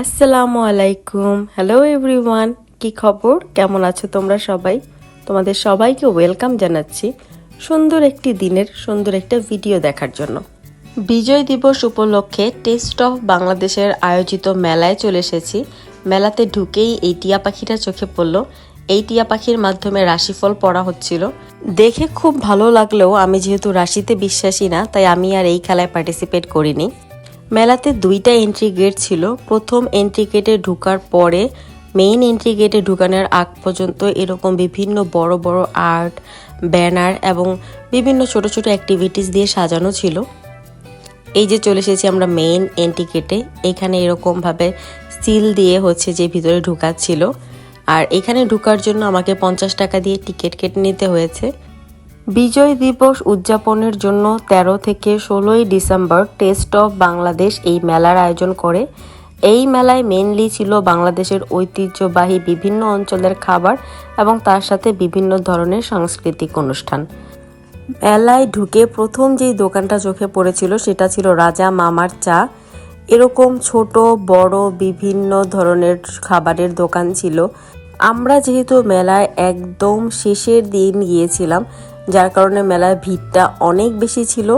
আসসালামু আলাইকুম। Hello everyone কি খবর? কেমন আছো তোমরা সবাই? তোমাদের সবাইকে ওয়েলকাম জানাচ্ছি সুন্দর একটি দিনের, সুন্দর একটা ভিডিও দেখার জন্য। বিজয় দিবস উপলক্ষে টেস্ট অফ বাংলাদেশের আয়োজিত মেলায় চলে এসেছি। মেলাতে ঢুকেই এই টিয়া পাখিটা চোখে পড়ল। এই টিয়া পাখির মাধ্যমে রাশিফল পড়া হচ্ছিল। দেখে খুব ভালো লাগলেও আমি যেহেতু রাশিতে বিশ্বাসী না, তাই আমি আর এই খেলায় পার্টিসিপেট করিনি। মেলাতে দুইটা এন্ট্রি গেট ছিল। প্রথম এন্ট্রি গেটে ঢুকার পরে মেইন এন্ট্রি গেটে ঢুকানোর আগ পর্যন্ত এরকম বিভিন্ন বড় বড় আর্ট ব্যানার এবং বিভিন্ন ছোট ছোট অ্যাক্টিভিটিস দিয়ে সাজানো ছিল। এই যে চলে এসেছি আমরা মেইন এন্ট্রি গেটে এখানে এরকমভাবে সিল দিয়ে হচ্ছে যে ভিতরে ঢুকাচ্ছিল আর এখানে ঢুকার জন্য আমাকে পঞ্চাশ টাকা দিয়ে টিকিট কেটে নিতে হয়েছে। বিজয় দিবস উদযাপনের জন্য ১৩ থেকে ষোলোই ডিসেম্বর টেস্ট অফ বাংলাদেশ এই মেলার আয়োজন করে। এই মেলায় মেনলি ছিল বাংলাদেশের ঐতিহ্যবাহী বিভিন্ন অঞ্চলের খাবার এবং তার সাথে বিভিন্ন ধরনের সাংস্কৃতিক অনুষ্ঠান। মেলায় ঢুকে প্রথম যেই দোকানটা চোখে পড়েছিল সেটা ছিল রাজা মামার চা। এরকম ছোট, বড়, বিভিন্ন ধরনের খাবারের দোকান ছিল। আমরা যেহেতু মেলায় একদম শেষের দিন গিয়েছিলাম যার কারণে মেলার ভিড়টা অনেক বেশি ছিল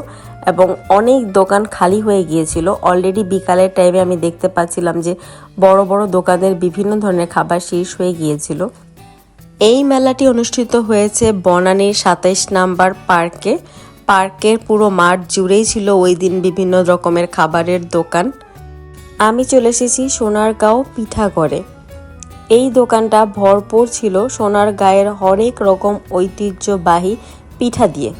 এবং অনেক দোকান খালি হয়ে গিয়েছিল। অলরেডি বিকালের টাইমে আমি দেখতে পাচ্ছিলাম যে বড় বড় দোকানের বিভিন্ন ধরনের খাবার শেষ হয়ে গিয়েছিল। এই মেলাটি অনুষ্ঠিত হয়েছে বনানীর সাতাইশ নাম্বার পার্কে। পার্কের পুরো মাঠ জুড়েই ছিল ওই দিন বিভিন্ন রকমের খাবারের দোকান। আমি চলে এসেছি সোনারগাঁও পিঠাগড়ে। এই দোকানটা ভরপুর ছিল সোনার গায়ের হরেক রকম ঐতিহ্যবাহী পিঠা দিয়ে।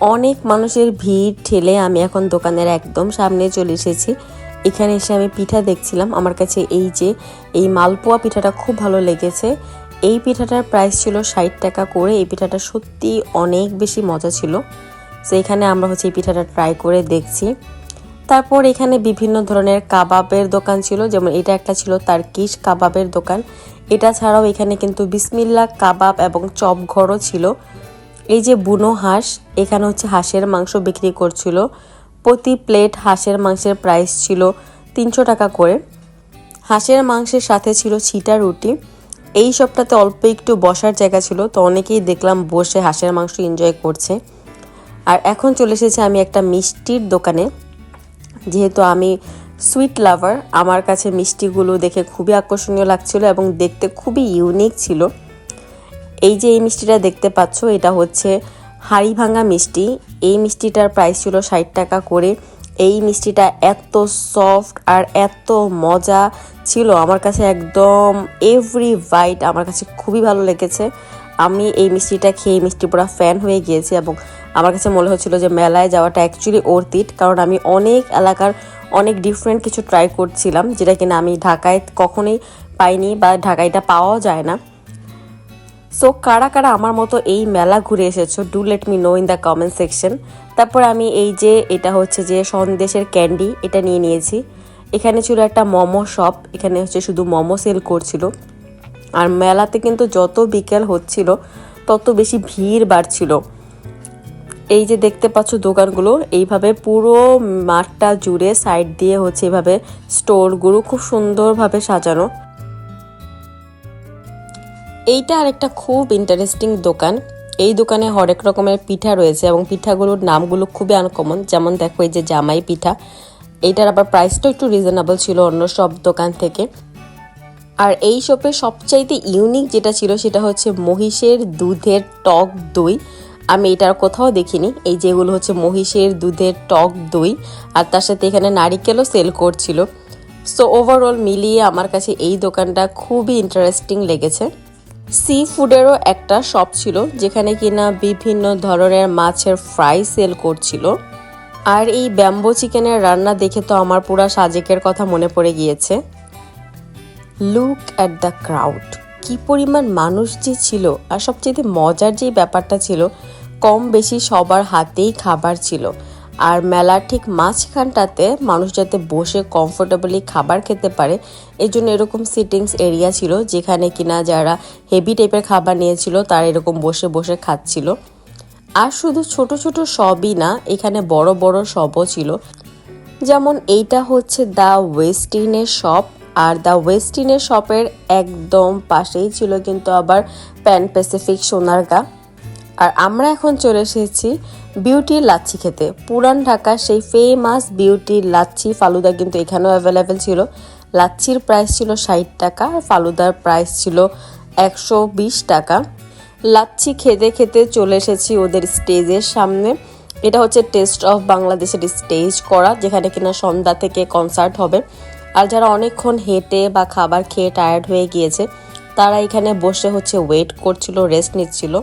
অনেক মানুষের ভিড় ঠেলে আমি এখন দোকানের একদম সামনে চলে এসেছি। এখানে এসে আমি পিঠা দেখছিলাম। আমার কাছে এই যে, এই মালপোয়া পিঠাটা খুব ভালো লেগেছে। এই পিঠাটার প্রাইস ছিল ষাট টাকা করে। এই পিঠাটা সত্যি অনেক বেশি মজা ছিল। তো এখানে আমরা হচ্ছে এই পিঠাটা ট্রাই করে দেখছি। তারপর এখানে বিভিন্ন ধরনের কাবাবের দোকান ছিল, যেমন এটা একটা ছিল তার্কিশ কাবাবের দোকান। এটা ছাড়াও এখানে কিন্তু বিসমিল্লা কাবাব এবং চপ ঘরও ছিল। এই যে বুনো হাঁস, এখানে হচ্ছে হাঁসের মাংস বিক্রি করছিল। প্রতি প্লেট হাঁসের মাংসের প্রাইস ছিল তিনশো টাকা করে। হাঁসের মাংসের সাথে ছিল ছিটা রুটি। এই সবটাতে অল্প একটু বসার জায়গা ছিল, তো অনেকেই দেখলাম বসে হাঁসের মাংস এনজয় করছে। আর এখন চলে এসেছে আমি একটা মিষ্টির দোকানে। যেহেতু আমি সুইট লাভার আমার কাছে মিষ্টিগুলো দেখে খুবই আকর্ষণীয় লাগছিল এবং দেখতে খুবই ইউনিক ছিল। এই যে এই মিষ্টিটা দেখতে পাচ্ছ, এটা হচ্ছে হাড়ি ভাঙা মিষ্টি। এই মিষ্টিটার প্রাইস ছিল ষাট টাকা করে। এই মিষ্টিটা এত সফট আর এত মজা ছিল। আমার কাছে একদম এভরি বাইট আমার কাছে খুবই ভালো লেগেছে। আমি এই মিষ্টিটা খেয়ে মিষ্টি পুরো ফ্যান হয়ে গিয়েছি এবং আমার কাছে মনে হচ্ছিল যে মেলায় যাওয়াটা অ্যাকচুয়ালি ওর্থ কারণ আমি অনেক এলাকার অনেক ডিফারেন্ট কিছু ট্রাই করছিলাম, যেটা কিনা আমি ঢাকায় কখনোই পাইনি বা ঢাকায় এটা পাওয়াও যায় না। সো কারা কারা আমার মতো এই মেলা ঘুরে এসেছ do let me know in the comment section তারপর আমি এই যে, এটা হচ্ছে যে সন্দেশের ক্যান্ডি এটা নিয়ে নিয়েছি। এখানে ছিল একটা মোমো শপ এখানে হচ্ছে শুধু মোমো সেল করছিল। আর মেলাতে কিন্তু যত বিকেল হচ্ছিল, তত বেশি ভিড় বাড়ছিল। এই যে দেখতে পাচ্ছ দোকানগুলো, এইভাবে পুরো মাঠটা জুড়ে সাইড দিয়ে হচ্ছে এইভাবে স্টোরগুলো খুব সুন্দরভাবে সাজানো। এইটা আর একটা খুব ইন্টারেস্টিং দোকান। এই দোকানে হরেক রকমের পিঠা রয়েছে এবং পিঠাগুলোর নামগুলো খুবই আনকমন যেমন দেখো এই যে জামাই পিঠা, এইটার আবার প্রাইসটাও একটু রিজনেবল ছিল অন্য সব দোকান থেকে। আর এই শপে সবচাইতে ইউনিক যেটা ছিল সেটা হচ্ছে মহিষের দুধের টক দই। আমি এটার কোথাও দেখিনি। এই যেগুলো হচ্ছে মহিষের দুধের টক দই। আর তার সাথে এখানে নারিকেলও সেল করছিল। সো ওভারঅল মিলিয়ে আমার কাছে এই দোকানটা খুবই ইন্টারেস্টিং লেগেছে। সি ফুডেরও একটা শপ ছিল, যেখানে কিনা বিভিন্ন ধরনের মাছের ফ্রাই সেল করছিল। আর এই ব্যাম্বো চিকেনের রান্না দেখে তো আমার পুরা সাজেকের কথা মনে পড়ে গিয়েছে। লুক অ্যাট দ্য ক্রাউড কি পরিমাণ মানুষ যে ছিল, আর সবচেয়ে মজার যে ব্যাপারটা ছিল, কম বেশি সবার হাতেই খাবার ছিল। আর মেলার ঠিক মাঝখানটাতে মানুষ যাতে বসে কমফোর্টেবলি খাবার খেতে পারে এই জন্য এরকম সিটিংস এরিয়া ছিল, যেখানে কিনা যারা হেভি টাইপের খাবার নিয়েছিল, তারা এরকম বসে বসে খাচ্ছিল। আর শুধু ছোট ছোট সবই না, এখানে বড় বড় সবও ছিল। যেমন এইটা হচ্ছে দ্য ওয়েস্টিনের শপ আর দ্য ওয়েস্টিনের শপের একদম পাশেই ছিল কিন্তু আবার প্যান প্যাসিফিক সোনারগা। আর আমরা এখন চলে এসেছি বিউটি লাচ্ছি খেতে। পুরান ঢাকার সেই ফেমাস বিউটি লাচ্ছি, ফালুদা কিন্তু এখানেও অ্যাভেলেবেল ছিল। লাচ্ছির প্রাইস ছিল ষাট টাকা, আর ফালুদার প্রাইস ছিল একশো বিশ টাকা। লাচ্ছি খেতে খেতে চলে এসেছি ওদের স্টেজের সামনে। এটা হচ্ছে টেস্ট অফ বাংলাদেশের স্টেজ করা, যেখানে কিনা সন্ধ্যা থেকে কনসার্ট হবে। আর যারা অনেকক্ষণ হেঁটে বা খাবার খেয়ে টায়ার্ড হয়ে গিয়েছে, তারা এখানে বসে হচ্ছে ওয়েট করছিল রেস্ট নিচ্ছিল।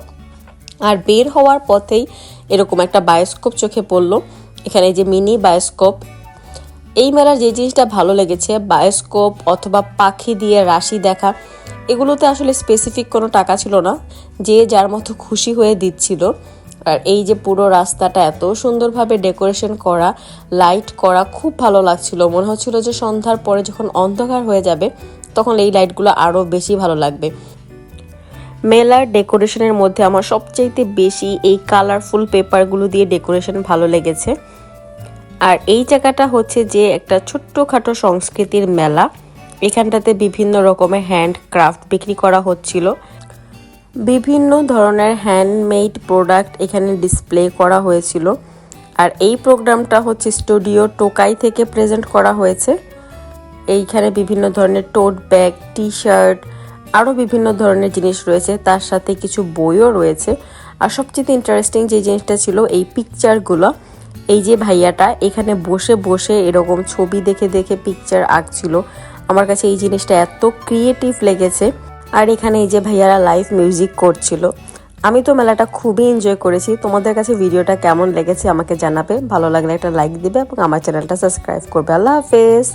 আর বের হওয়ার পথেই এরকম একটা বায়োস্কোপ চোখে পড়ল। এখানে যে মিনি বায়োস্কোপ এই মেলার যে জিনিসটা ভালো লেগেছে বায়োস্কোপ অথবা পাখি দিয়ে রাশি দেখা, এগুলোতে আসলে স্পেসিফিক কোনো টাকা ছিল না। যে যার মতো খুশি হয়ে দিচ্ছিল। আর এই যে পুরো রাস্তাটা এত সুন্দরভাবে ডেকোরেশন করা, লাইট করা খুব ভালো লাগছিল। মনে হচ্ছিল যে সন্ধ্যার পরে যখন অন্ধকার হয়ে যাবে, তখন এই লাইটগুলো আরও বেশি ভালো লাগবে। মেলার ডেকোরেশনের মধ্যে আমার সবচাইতে বেশি এই কালারফুল পেপারগুলো দিয়ে ডেকোরেশন ভালো লেগেছে। আর এই জায়গাটা হচ্ছে যে একটা ছোট্টখাটো সংস্কৃতির মেলা। এখানটাতে বিভিন্ন রকমের হ্যান্ড ক্রাফট বিক্রি করা হচ্ছিল। বিভিন্ন ধরনের হ্যান্ডমেড প্রোডাক্ট এখানে ডিসপ্লে করা হয়েছিল। আর এই প্রোগ্রামটা হচ্ছে স্টুডিও টোকাই থেকে প্রেজেন্ট করা হয়েছে। এইখানে বিভিন্ন ধরনের টোট ব্যাগ টি শার্ট আরও বিভিন্ন ধরনের জিনিস রয়েছে। তার সাথে কিছু বইও রয়েছে। আর সবচেয়ে ইন্টারেস্টিং যে জিনিসটা ছিল এই পিকচারগুলো এই যে ভাইয়াটা এখানে বসে বসে এরকম ছবি দেখে দেখে পিকচার আঁকছিল। আমার কাছে এই জিনিসটা এত ক্রিয়েটিভ লেগেছে। আর এখানে এই যে ভাইয়ারা লাইভ মিউজিক করছিল। আমি তো মেলাটা খুবই এনজয় করেছি। তোমাদের কাছে ভিডিওটা কেমন লেগেছে আমাকে জানাবে। ভালো লাগলে একটা লাইক দিবে এবং আমার চ্যানেলটা সাবস্ক্রাইব করবে। আল্লাহ হাফেজ।